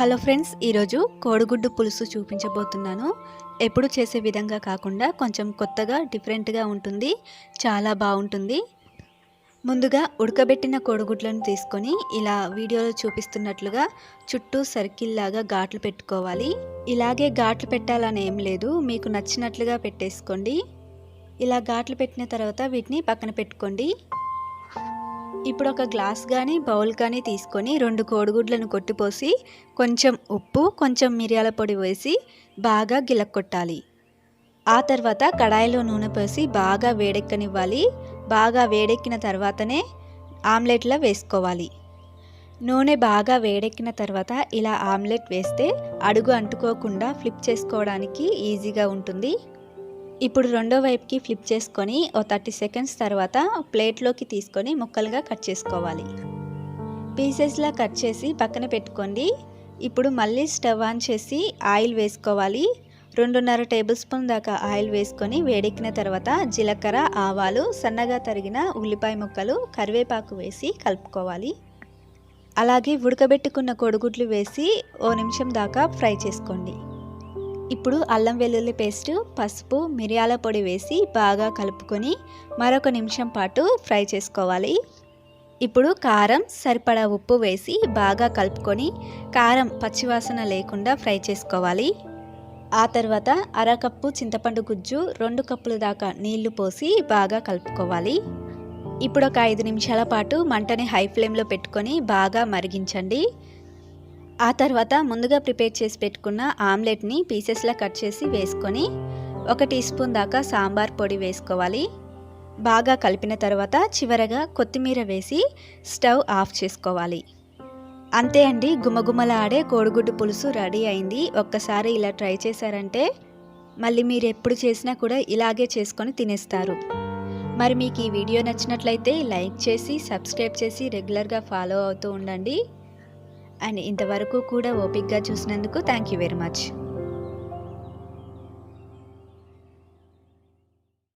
Hello friends ఈరోజు కోడిగుడ్డు పులుసు చూపించబోతున్నాను. ఎప్పుడు చేసే విధంగా కాకుండా కొంచెం కొత్తగా డిఫరెంట్గా ఉంటుంది. చాలా బాగుంటుంది. ముందుగా ఉడకబెట్టిన కోడిగుడ్లను తీసుకొని ఇలా వీడియోలో చూపిస్తున్నట్లుగా చుట్టూ సర్కిల్ లాగా ఘాట్లు పెట్టుకోవాలి. ఇలాగే ఘాట్లు పెట్టాలని ఏం లేదు. మీకు నచ్చినట్లుగా పెట్టేసుకోండి. ఇలా ఘాట్లు పెట్టిన తర్వాత వీటిని పక్కన పెట్టుకోండి. ఇప్పుడు ఒక గ్లాస్ కానీ బౌల్ కానీ తీసుకొని రెండు కోడిగుడ్లను కొట్టిపోసి కొంచెం ఉప్పు కొంచెం మిరియాల పొడి వేసి బాగా గిలక్కొట్టాలి. ఆ తర్వాత కడాయిలో నూనె పోసి బాగా వేడెక్కనివ్వాలి. బాగా వేడెక్కిన తర్వాతనే ఆమ్లెట్లో వేసుకోవాలి. నూనె బాగా వేడెక్కిన తర్వాత ఇలా ఆమ్లెట్ వేస్తే అడుగు అంటుకోకుండా ఫ్లిప్ చేసుకోవడానికి ఈజీగా ఉంటుంది. ఇప్పుడు రెండో వైపుకి ఫ్లిప్ చేసుకొని ఓ థర్టీ సెకండ్స్ తర్వాత ప్లేట్లోకి తీసుకొని ముక్కలుగా కట్ చేసుకోవాలి. పీసెస్లా కట్ చేసి పక్కన పెట్టుకోండి. ఇప్పుడు మళ్ళీ స్టవ్ ఆన్ చేసి ఆయిల్ వేసుకోవాలి. రెండున్నర టేబుల్ స్పూన్ దాకా ఆయిల్ వేసుకొని వేడెక్కిన తర్వాత జీలకర్ర ఆవాలు సన్నగా తరిగిన ఉల్లిపాయ ముక్కలు కరివేపాకు వేసి కలుపుకోవాలి. అలాగే ఉడకబెట్టుకున్న కొడుగుడ్లు వేసి ఓ నిమిషం దాకా ఫ్రై చేసుకోండి. ఇప్పుడు అల్లం వెల్లుల్లి పేస్ట్ పసుపు మిరియాల పొడి వేసి బాగా కలుపుకొని మరొక నిమిషం పాటు ఫ్రై చేసుకోవాలి. ఇప్పుడు కారం సరిపడా ఉప్పు వేసి బాగా కలుపుకొని కారం పచ్చివాసన లేకుండా ఫ్రై చేసుకోవాలి. ఆ తర్వాత అరకప్పు చింతపండు గుజ్జు రెండు కప్పుల దాకా నీళ్ళు పోసి బాగా కలుపుకోవాలి. ఇప్పుడు ఒక ఐదు నిమిషాల పాటు మంటని హై ఫ్లేమ్లో పెట్టుకొని బాగా మరిగించండి. ఆ తర్వాత ముందుగా ప్రిపేర్ చేసి పెట్టుకున్న ఆమ్లెట్ని పీసెస్లా కట్ చేసి వేసుకొని ఒక టీ స్పూన్ దాకా సాంబార్ పొడి వేసుకోవాలి. బాగా కలిపిన తర్వాత చివరగా కొత్తిమీర వేసి స్టవ్ ఆఫ్ చేసుకోవాలి. అంతే అండి గుమగుమలాడే కోడిగుడ్డు పులుసు రెడీ అయింది. ఒక్కసారి ఇలా ట్రై చేశారంటే మళ్ళీ మీరు ఎప్పుడు చేసినా కూడా ఇలాగే చేసుకొని తినేస్తారు. మరి మీకు ఈ వీడియో నచ్చినట్లయితే లైక్ చేసి సబ్స్క్రైబ్ చేసి రెగ్యులర్గా ఫాలో అవుతూ ఉండండి. అండ్ ఇంతవరకు కూడా ఓపిక్గా చూసినందుకు థ్యాంక్ యూ వెరీ మచ్